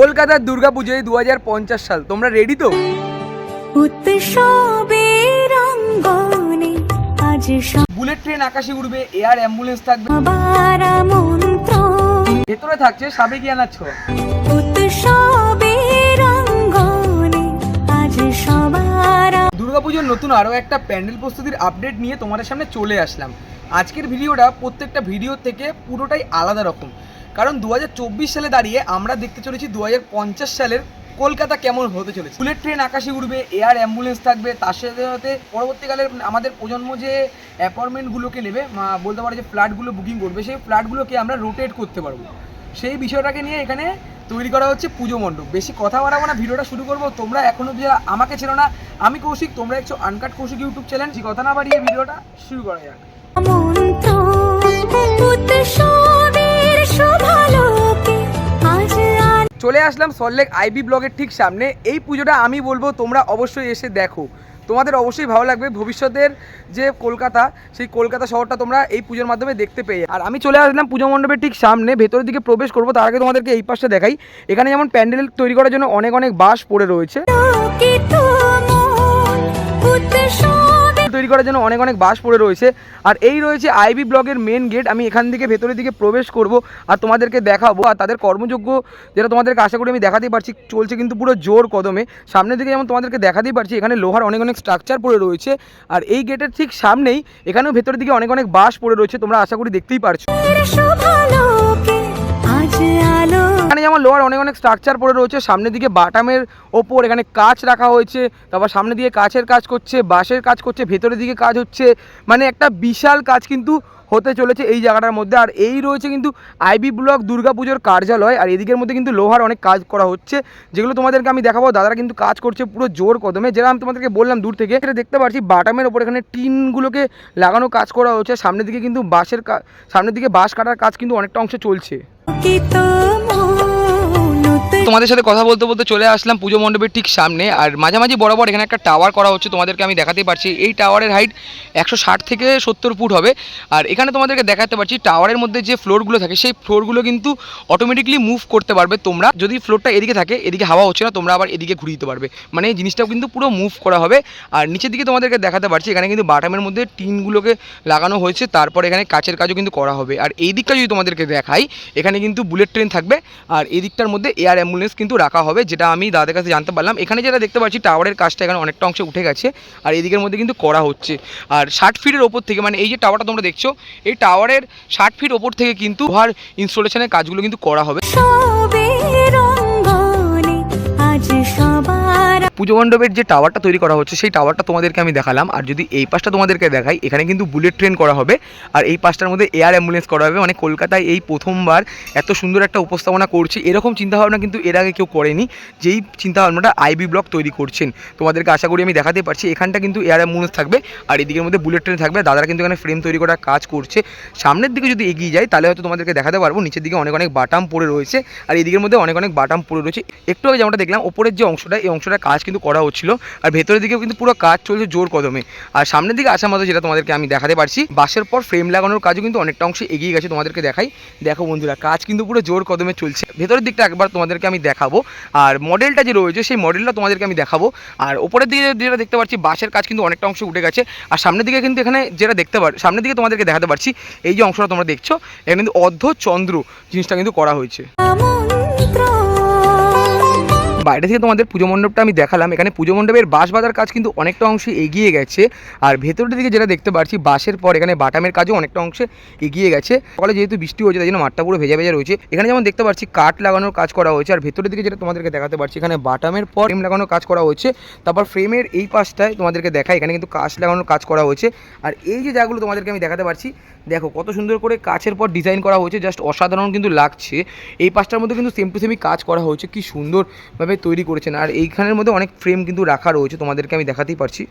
কলকাতার দুর্গাপুজোয় দু হাজার পঞ্চাশ সাল। তোমরা রেডি তো? বুলেট ট্রেন আকাশে উড়বে এয়ার অ্যাম্বুলেন্স থাকবে। ভেতরে থাকছে আজ সবার দুর্গাপুজোর নতুন আরও একটা প্যান্ডেল প্রস্তুতির আপডেট নিয়ে তোমাদের সামনে চলে আসলাম। আজকের ভিডিওটা প্রত্যেকটা ভিডিও থেকে পুরোটাই আলাদা রকম। কারণ দু হাজার চব্বিশ সালে দাঁড়িয়ে আমরা দেখতে চলেছি দু হাজার পঞ্চাশ সালের কলকাতা কেমন হতে চলেছে। বুলেট ট্রেন আকাশে উঠবে এয়ার অ্যাম্বুলেন্স থাকবে, তার সাথে সাথে পরবর্তীকালে আমাদের প্রজন্ম যে অ্যাপার্টমেন্টগুলোকে নেবে বলতে পারে যে ফ্ল্যাটগুলো বুকিং করবে, সেই ফ্ল্যাটগুলোকে আমরা রোটেট করতে পারব। সেই বিষয়টাকে নিয়ে এখানে তৈরি করা হচ্ছে পুজো মণ্ডপ। বেশি কথা বাড়াবো না, ভিডিওটা শুরু করব। তোমরা এখনও যারা আমাকে ছিল না, আমি কৌশিক, তোমরা একটু আনকাট কৌশিক ইউটিউব চ্যানেল। সেই কথা না বাড়িয়ে ভিডিওটা শুরু করা যাক। চলে আসলাম সল্লেক আইবি ব্লগের ঠিক সামনে। এই পুজোটা আমি বলব তোমরা অবশ্যই এসে দেখো। তোমাদের অবশ্যই ভালো লাগবে ভবিষ্যতের যে কলকাতা সেই কলকাতা শহরটা তোমরা এই পুজোর মাধ্যমে দেখতে পেয়ে আর আমি চলে আসলাম পুজো মণ্ডপের ঠিক সামনে ভেতরের দিকে প্রবেশ করব তার আগে তোমাদেরকে এই পাশটা দেখাই। এখানে যেমন প্যান্ডেল তৈরি করার জন্য অনেক অনেক বাঁশ পড়ে রয়েছে। তৈরি করার জন্য অনেক অনেক বাস পড়ে রয়েছে। আর এই রয়েছে আইবি ব্লকের মেন গেট আমি এখান থেকে ভেতরের দিকে প্রবেশ করব আর তোমাদেরকে দেখাবো। আর তাদের কর্মযোগ্য যেটা তোমাদেরকে আশা করি আমি দেখাতেই পারছি, চলছে কিন্তু পুরো জোর কদমে। সামনের দিকে যেমন তোমাদেরকে দেখাতেই পারছি, এখানে লোহার অনেক অনেক স্ট্রাকচার পড়ে রয়েছে। আর এই গেটের ঠিক সামনেই এখানেও ভেতরের দিকে অনেক অনেক বাস পড়ে রয়েছে, তোমরা আশা করি দেখতেই পারছ। যেমন লোহার অনেক অনেক স্ট্রাকচার পড়ে রয়েছে, সামনের দিকে বাটামের ওপর এখানে কাচ রাখা হয়েছে, তারপর সামনে দিকে কাচের কাজ করছে, বাঁশের কাজ করছে, ভেতরের দিকে কাজ হচ্ছে মানে একটা বিশাল কাজ কিন্তু হতে চলেছে এই জায়গাটার মধ্যে। আর এই রয়েছে কিন্তু আইবি ব্লক দুর্গাপুজোর কার্যালয়, আর এদিকের মধ্যে কিন্তু লোহার অনেক কাজ করা হচ্ছে, যেগুলো তোমাদেরকে আমি দেখাবো। দাদারা কিন্তু কাজ করছে পুরো জোর কদমে। যেটা আমি তোমাদেরকে বললাম দূর থেকে, এটা দেখতে পাচ্ছি, বাটামের ওপর এখানে টিনগুলোকে লাগানো কাজ করা হচ্ছে, সামনের দিকে কিন্তু বাঁশের সামনের দিকে বাঁশ কাটার কাজ কিন্তু অনেকটা অংশে চলছে। tanto তোমাদের সাথে কথা বলতে বলতে চলে আসলাম পুজো মণ্ডপের ঠিক সামনে। আর মাঝামাঝি বরাবর এখানে একটা টাওয়ার করা হচ্ছে, তোমাদেরকে আমি দেখাতেই পারছি। এই টাওয়ারের হাইট একশো ষাট থেকে সত্তর ফুট হবে। আর এখানে তোমাদেরকে দেখাতে পারছি টাওয়ারের মধ্যে যে ফ্লোরগুলো থাকে, সেই ফ্লোরগুলো কিন্তু অটোমেটিকলি মুভ করতে পারবে তোমরা। যদি ফ্লোরটা এদিকে থাকে, এদিকে হাওয়া হচ্ছে না, তোমরা আবার এদিকে ঘুরিয়ে দিতে পারবে। মানে এই জিনিসটাও কিন্তু পুরো মুভ করা হবে। আর নিচের দিকে তোমাদেরকে দেখাতে পারছি, এখানে কিন্তু বাটামের মধ্যে টিনগুলোকে লাগানো হয়েছে। তারপর এখানে কাচের কাজও কিন্তু করা হবে। আর এই দিকটা যদি তোমাদেরকে দেখাই, এখানে কিন্তু বুলেট ট্রেন থাকবে। আর এই দিকটার মধ্যে এয়ার অ্যাম্বুলেন্স কিন্তু রাখা হবে, যেটা আমি দাদের কাছে জানতে পারলাম। এখানে যেটা দেখতে পাচ্ছি টাওয়ারের কাজটা এখানে অনেকটা অংশে উঠে গেছে, আর এদিকের মধ্যে কিন্তু করা হচ্ছে। আর ষাট ফিটের ওপর থেকে মানে এই যে টাওয়ারটা তোমরা দেখছ, এই টাওয়ারের ষাট ফিট ওপর থেকে কিন্তু লোহার ইনস্টলেশনের কাজগুলো কিন্তু করা হবে। সবাই পুজো মণ্ডপের যে টাওয়ারটা তৈরি করা হচ্ছে, সেই টাওয়ারটা তোমাদেরকে আমি দেখালাম। আর যদি এই পাশটা তোমাদেরকে দেখাই, এখানে কিন্তু বুলেট ট্রেন করা হবে। আর এই পাশটার মধ্যে এয়ার অ্যাম্বুলেন্স করা হবে। মানে কলকাতায় এই প্রথমবার এত সুন্দর একটা উপস্থাপনা করছে। এরকম চিন্তাভাবনা কিন্তু এর আগে কেউ করেনি। যেই চিন্তাভাবনাটা আইবি ব্লক তৈরি করছেন। তোমাদেরকে আশা করি আমি দেখাতে পারছি। এখানটা কিন্তু এয়ার অ্যাম্বুলেন্স থাকবে। আর এদিকের মধ্যে বুলেট ট্রেন থাকবে। দাদারা কিন্তু এখানে ফ্রেম তৈরি করার কাজ করছে। সামনের দিকে যদি এগিয়ে যায় তাহলে হয়তো তোমাদেরকে দেখাতে পারব। নিচের দিকে অনেক অনেক বাটাম পড়ে রয়েছে। আর এদিকের মধ্যে অনেক অনেক বাটাম পড়ে রয়েছে। একটু আগে যেমনটা দেখলাম, ওপরের যে অংশটা, এই অংশটা কাজ কিন্তু করা হচ্ছিল। আর ভেতরের দিকেও কিন্তু পুরো কাজ চলছে জোর কদমে। আর সামনের দিকে আসার মতো যেটা তোমাদেরকে আমি দেখাতে পারছি, বাসের পর ফ্রেম লাগানোর কাজও কিন্তু অনেকটা অংশে এগিয়ে গেছে তোমাদেরকে দেখাই। দেখো বন্ধুরা, কাজ কিন্তু পুরো জোর কদমে চলছে। ভেতরের দিকটা একবার তোমাদেরকে আমি দেখাবো। আর মডেলটা যে রয়েছে, সেই মডেলটা তোমাদেরকে আমি দেখাবো। আর ওপরের দিকে যেটা দেখতে পাচ্ছি, বাসের কাজ কিন্তু অনেকটা অংশ উঠে গেছে। আর সামনের দিকে কিন্তু এখানে যেটা দেখতে পার সামনের দিকে তোমাদেরকে দেখাতে পারছি, এই যে অংশটা তোমরা দেখছ এখানে কিন্তু অর্ধ চন্দ্র জিনিসটা কিন্তু করা হয়েছে। বাইরে থেকে তোমাদের পুজো মণ্ডপটা আমি দেখালাম। এখানে পুজো মণ্ডপের বাঁশ বাঁধার কাজ কিন্তু অনেকটা অংশে এগিয়ে গেছে। আর ভেতরের দিকে যেটা দেখতে পাচ্ছি, বাঁশের পর এখানে বাটামের কাজও অনেকটা অংশে এগিয়ে গেছে। ফলে যেহেতু বৃষ্টি হয়েছে, তাই জন্য মাঠটা পুরো ভেজা ভেজা রয়েছে। এখানে যেমন দেখতে পাচ্ছি, কাঠ লাগানোর কাজ করা হয়েছে। আর ভেতরের দিকে যেটা তোমাদেরকে দেখাতে পারছি, এখানে বাটামের পর ফ্রেম লাগানোর কাজ করা হয়েছে। তারপর ফ্রেমের এই পাশটায় তোমাদেরকে দেখায় এখানে কিন্তু কাঁচ লাগানোর কাজ করা হয়েছে। আর এই যে জায়গাগুলো তোমাদেরকে আমি দেখাতে পারছি, দেখো কত সুন্দর করে কাছের পর ডিজাইন করা হয়েছে। জাস্ট অসাধারণ কিন্তু লাগছে। এই পাশটার মধ্যে কিন্তু সেম টু সেমই কাজ করা হয়েছে। কি সুন্দরভাবে তৈরি করেছেন। আর এইখানের মধ্যে অনেক ফ্রেম কিন্তু রাখা রয়েছে, তোমাদেরকে আমি দেখাতেই পারছি।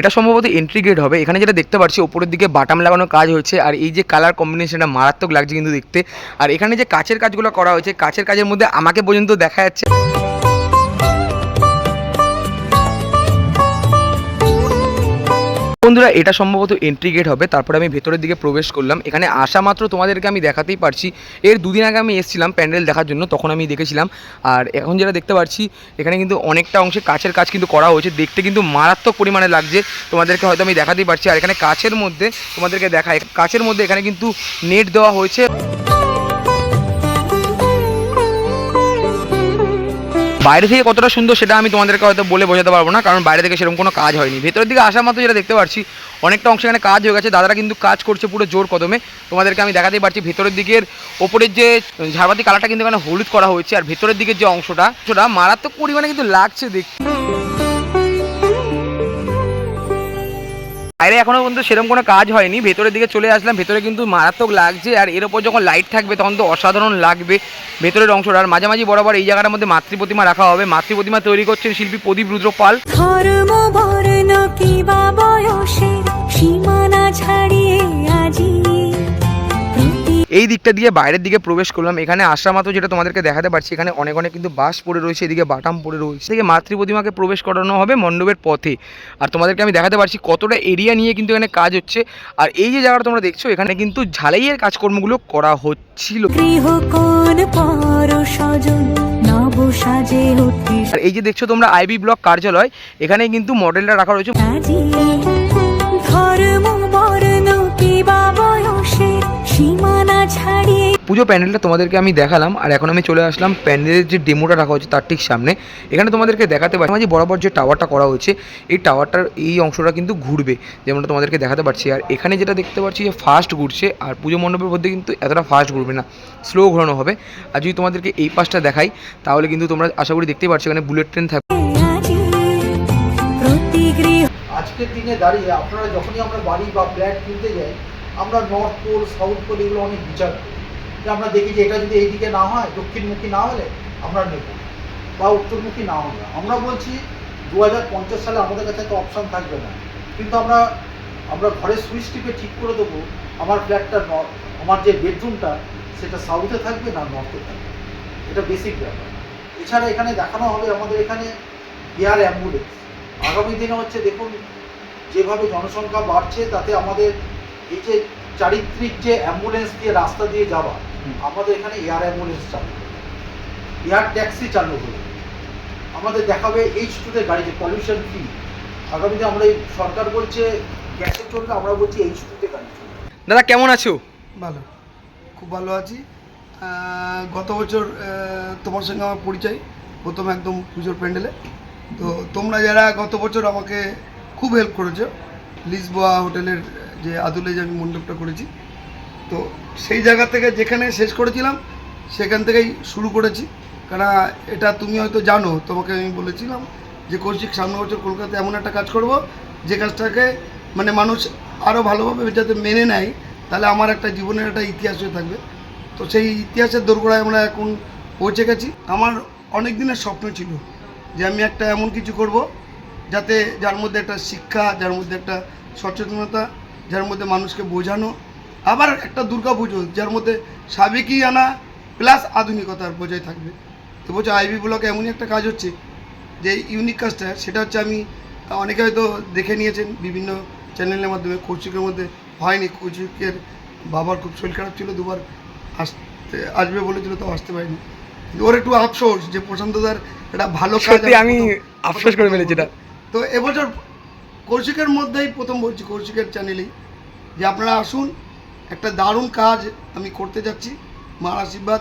এটা সম্ভবত এন্ট্রি গেট হবে। এখানে যেটা দেখতে পাচ্ছি, ওপরের দিকে বাটাম লাগানোর কাজ হয়েছে, আর এই যে কালার কম্বিনেশনটা মারাত্মক লাগছে কিন্তু দেখতে। আর এখানে যে কাচের কাজগুলো করা হয়েছে, কাচের কাজের মধ্যে আমাকে পর্যন্ত দেখা যাচ্ছে বন্ধুরা, এটা সম্ভবত এন্ট্রি গেট হবে। তারপরে আমি ভেতরের দিকে প্রবেশ করলাম। এখানে আসা মাত্র তোমাদেরকে আমি দেখাতেই পারছি। এর দুদিন আগে আমি এসেছিলাম প্যান্ডেল দেখার জন্য, তখন আমি দেখেছিলাম। আর এখন যেটা দেখতে পাচ্ছি, এখানে কিন্তু অনেকটা অংশে কাছের কাজ কিন্তু করা হয়েছে। দেখতে কিন্তু মারাত্মক পরিমাণে লাগছে। তোমাদেরকে হয়তো আমি দেখাতেই পারছি। আর এখানে কাছের মধ্যে তোমাদেরকে দেখায়, কাছের মধ্যে এখানে কিন্তু নেট দেওয়া হয়েছে। বাইরে থেকে কতটা সুন্দর সেটা আমি তোমাদেরকে হয়তো বলে বোঝাতে পারব না, কারণ বাইরে থেকে সেরকম কোনো কাজ হয়নি। ভেতরের দিকে আসার মাত্র যেটা দেখতে পাচ্ছি অনেকটা অংশ এখানে কাজ হয়ে গেছে। দাদারা কিন্তু কাজ করছে পুরো জোর কদমে। তোমাদেরকে আমি দেখাতেই পারছি, ভেতরের দিকের ওপরের যে ঝাড়বাতি কালারটা কিন্তু এখানে হলুদ করা হয়েছে, আর ভেতরের দিকের যে অংশটা, সেটা মারাত্মক পরিমাণে কিন্তু লাগছে দেখতে। বাইরে এখনও পর্যন্ত সেরকম কোনো কাজ হয়নি। ভেতরের দিকে চলে আসলাম, ভেতরে কিন্তু মারাত্মক লাগছে আর এর ওপর যখন লাইট থাকবে তখন তো অসাধারণ লাগবে ভেতরের অংশটা। আর মাঝামাঝি বরাবর এই জায়গাটার মধ্যে মাতৃ প্রতিমা রাখা হবে। মাতৃ প্রতিমা তৈরি করছেন শিল্পী প্রদীপ রুদ্র পাল ধর্ম বর্ণ কিবা বয়সের সীমানা ছাড়িয়ে এই দিকটা দিয়ে বাইরের দিকে প্রবেশ করলাম। এখানে আসা মাত্র যেটা তোমাদেরকে দেখাতে পারছি এখানে অনেক অনেক কিন্তু বাস পড়ে রয়েছে এদিকে বাটাম পড়ে রয়েছে। এদিকে মাতৃ প্রতিমাকে প্রবেশ করানো হবে মণ্ডপের পথে। আর তোমাদেরকে আমি দেখাতে পারছি কতটা এরিয়া নিয়ে কিন্তু এখানে কাজ হচ্ছে। আর এই যে জায়গাটা তোমরা দেখছ এখানে কিন্তু ঝালাইয়ের কাজকর্মগুলো করা হচ্ছিল। আর এই যে দেখছ তোমরা আইবি ব্লক কার্যালয় এখানে কিন্তু মডেলটা রাখা রয়েছে। পুজো প্যান্ডেলটা তোমাদেরকে আমি দেখালাম আর এখন আমি চলে আসলাম প্যান্ডেলের যে ডেমোটা রাখা হয়েছে তার ঠিক সামনে। এখানে তোমাদেরকে দেখাতে পারি মাঝে বরাবর যে টাওয়ারটা করা হয়েছে এই টাওয়ারটার এই অংশটা কিন্তু ঘুরবে যেমনটা তোমাদেরকে দেখাতে পারছি। আর এখানে যেটা দেখতে পাচ্ছি যে ফাস্ট ঘুরছে আর পুজো মণ্ডপের মধ্যে কিন্তু এতটা ফাস্ট ঘুরবে না স্লো ঘোরানো হবে। আর যদি তোমাদেরকে এই পাশটা দেখাই তাহলে কিন্তু তোমরা আশা করি দেখতেই পাচ্ছ এখানে বুলেট ট্রেন থাকবে আজকের দিনে দাঁড়িয়ে আপনারা যখনই আমরা বাড়ি বা ফ্ল্যাট কিনতে যাই আমরা নর্থ পোল সাউথ পোল এগুলো অনেক বিচার করি। আমরা দেখি যে এটা যদি এইদিকে না হয়, দক্ষিণমুখী না হলে আমরা নেব। বা উত্তরমুখী না হলে। আমরা বলছি দু হাজার পঞ্চাশ সালে আমাদের কাছে তো অপশান থাকবে না। কিন্তু আমরা আমরা ঘরের সুইচ টিপে ঠিক করে দেবো, আমার ফ্ল্যাটটা নর্থ আমার যে বেডরুমটা, সেটা সাউথে থাকবে না নর্থে থাকবে। এটা বেসিক ব্যাপার। এছাড়া এখানে দেখানো হবে আমাদের এখানে এয়ার অ্যাম্বুলেন্স আগামী দিনে হচ্ছে দেখুন, যেভাবে জনসংখ্যা বাড়ছে, তাতে আমাদের এই যে চারিত্রিক যে অ্যাম্বুলেন্স দিয়ে রাস্তা দিয়ে যাওয়া আমাদের এখানে এয়ার অ্যাম্বুলেন্স চালু এয়ার ট্যাক্সি চালু হবে আমাদের দেখাবে এইচ টুতে গাড়ি যে পলিউশন ফ্রি আগামীতে আমরা এই সরকার বলছে গ্যাসে চলবে আমরা বলছি এইচ টুতে গাড়ি চলবে। দাদা কেমন আছো? ভালো। খুব ভালো আছি। গত বছর তোমার সঙ্গে আমার পরিচয়। প্রথম একদম পুজোর প্যান্ডেলে। তো তোমরা যারা গত বছর আমাকে খুব হেল্প করেছ লিসবোয়া হোটেলের যে আদুলে যে আমি মণ্ডপটা করেছি। তো সেই জায়গা থেকে যেখানে শেষ করেছিলাম, সেখান থেকেই শুরু করেছি। কারণ এটা তুমি হয়তো জানো, তোমাকে আমি বলেছিলাম যে কৌশিক সামনে বছর কলকাতায় এমন একটা কাজ করব, যে কাজটাকে মানে মানুষ আরও ভালোভাবে যাতে মেনে নেয়, তাহলে আমার একটা জীবনের একটা ইতিহাস হয়ে থাকবে। তো সেই ইতিহাসের দোরগোড়ায় আমরা এখন পৌঁছে গেছি। আমার অনেক দিনের স্বপ্ন ছিল যে আমি একটা এমন কিছু করব, যাতে যার মধ্যে একটা শিক্ষা, যার মধ্যে একটা সচেতনতা যার মধ্যে মানুষকে বোঝানো। আবার একটা দুর্গা পুজো যার মধ্যে সাবেকি আনা প্লাস আধুনিকতার বজায় থাকবে। তো বলছে আইবি ব্লকে এমনই একটা কাজ হচ্ছে যে ইউনিক কাজটা সেটা হচ্ছে আমি অনেকে হয়তো দেখে নিয়েছেন বিভিন্ন চ্যানেলের মাধ্যমে কৌশিকের মধ্যে হয়নি কৌশিকের বাবার খুব শরীর খারাপ ছিল দুবার আসতে আসবে বলেছিল তো আসতে পারিনি। ওর একটু আফসোস যে প্রশান্তদার এটা ভালো কাজ আমি আফসোস করে ফেলেছি এটা। তো এবছর কৌশিকের মধ্যেই প্রথম বলছি কৌশিকের চ্যানেলেই যে আপনারা আসুন, একটা দারুণ কাজ আমি করতে যাচ্ছি। মার আশীর্বাদ,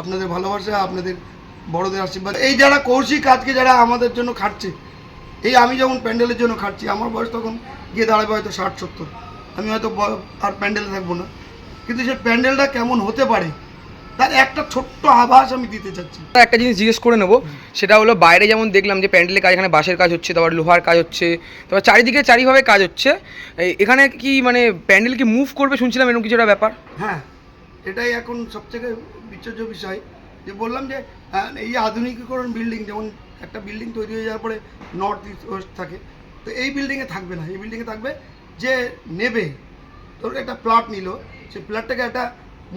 আপনাদের ভালোবাসা, আপনাদের বড়দের আশীর্বাদ। এই যারা কৌশিক আজকে যারা আমাদের জন্য খাটছে, এই আমি যেমন প্যান্ডেলের জন্য খাটছি, আমার বয়স তখন গিয়ে দাঁড়াবে হয়তো ষাট, সত্তর। আমি হয়তো আর প্যান্ডেলে থাকব না। কিন্তু সেই প্যান্ডেলটা কেমন হতে পারে তার একটা ছোট্ট আভাস আমি দিতে চাচ্ছি। একটা জিনিস জিজ্ঞেস করে নেব সেটা হলো বাইরে যেমন দেখলাম যে প্যান্ডেলের কাজ এখানে বাঁশের কাজ হচ্ছে তারপর লোহার কাজ হচ্ছে তারপর চারিদিকে চারিভাবে কাজ হচ্ছে। এখানে কি মানে প্যান্ডেল কি মুভ করবে শুনছিলাম এরকম কিছু একটা ব্যাপার? হ্যাঁ এটাই এখন সবথেকে বিচার্য বিষয়। যে বললাম যে আহ, এই আধুনিকীকরণ বিল্ডিং যেমন একটা বিল্ডিং তৈরি হয়ে যাওয়ার পরে নর্থ ইস্ট ওয়েস্ট থাকে তো এই বিল্ডিংয়ে থাকবে না। এই বিল্ডিংয়ে থাকবে যে নেবে। তোর একটা প্লট নিল সেই প্লটটাকে একটা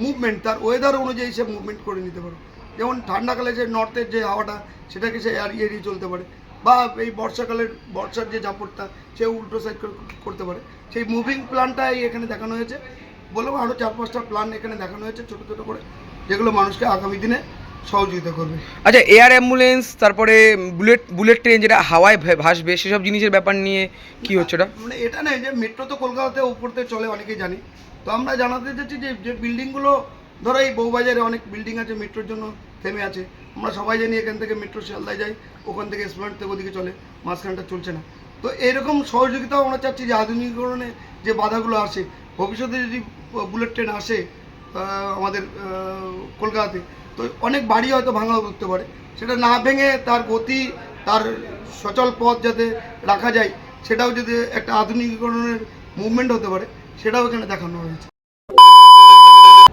মুভমেন্ট তার ওয়েদার অনুযায়ী সে মুভমেন্ট করে নিতে পারে। যেমন ঠান্ডাকালে যে নর্থের যে হাওয়াটা সেটাকে সে এড়িয়ে এড়িয়ে চলতে পারে। বা এই বর্ষাকালের বর্ষার যে জাপড়টা সে উল্টো সাইড করতে পারে। সেই মুভিং প্ল্যানটাই এখানে দেখানো হয়েছে। বললাম আরও চার পাঁচটা প্ল্যান এখানে দেখানো হয়েছে ছোটো ছোটো করে যেগুলো মানুষকে আগামী দিনে সহযোগিতা করবে। আচ্ছা এয়ার অ্যাম্বুলেন্স তারপরে বুলেট বুলেট ট্রেন যেটা হাওয়ায় ভাসবে সেসব জিনিসের ব্যাপার নিয়ে কি হচ্ছে ওটা? মানে এটা নেই যে মেট্রো তো কলকাতাতে উপরতে চলে অনেকেই জানি। তো আমরা জানাতে চাচ্ছি যে যে বিল্ডিংগুলো, ধরো এই বউবাজারে অনেক বিল্ডিং আছে, মেট্রোর জন্য থেমে আছে। আমরা সবাই জানি এখান থেকে মেট্রো শিয়ালদায় যাই ওখান থেকে স্প্লেন্ড থেকে ওদিকে চলে, মাঝখানটা চলছে না। তো এরকম সহযোগিতাও আমরা চাচ্ছি যে আধুনিকীকরণে যে বাধাগুলো আসে, ভবিষ্যতে যদি বুলেট ট্রেন আসে আমাদের কলকাতাতে, তো অনেক বাড়ি হয়তো ভাঙা করতে পারে। সেটা না ভেঙে তার গতি, তার সচল পথ যাতে রাখা যায়, সেটাও যদি একটা আধুনিকীকরণের মুভমেন্ট হতে পারে। সেটাও এখানে দেখানো হয়েছে।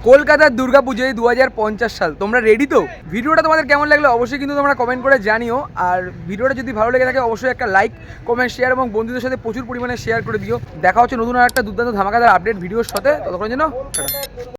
কলকাতার দুর্গাপুজোয় দু হাজার পঞ্চাশ সাল, তোমরা রেডি তো? ভিডিওটা তোমাদের কেমন লাগল অবশ্যই কিন্তু তোমরা কমেন্ট করে জানিও। আর ভিডিওটা যদি ভালো লেগে থাকে অবশ্যই একটা লাইক কমেন্ট শেয়ার এবং বন্ধুদের সাথে প্রচুর পরিমাণে শেয়ার করে দিও। দেখা হচ্ছে নতুন আর একটা দুর্দান্ত ধামাকাদার আপডেট ভিডিওর সাথে। ততক্ষণ টাটা।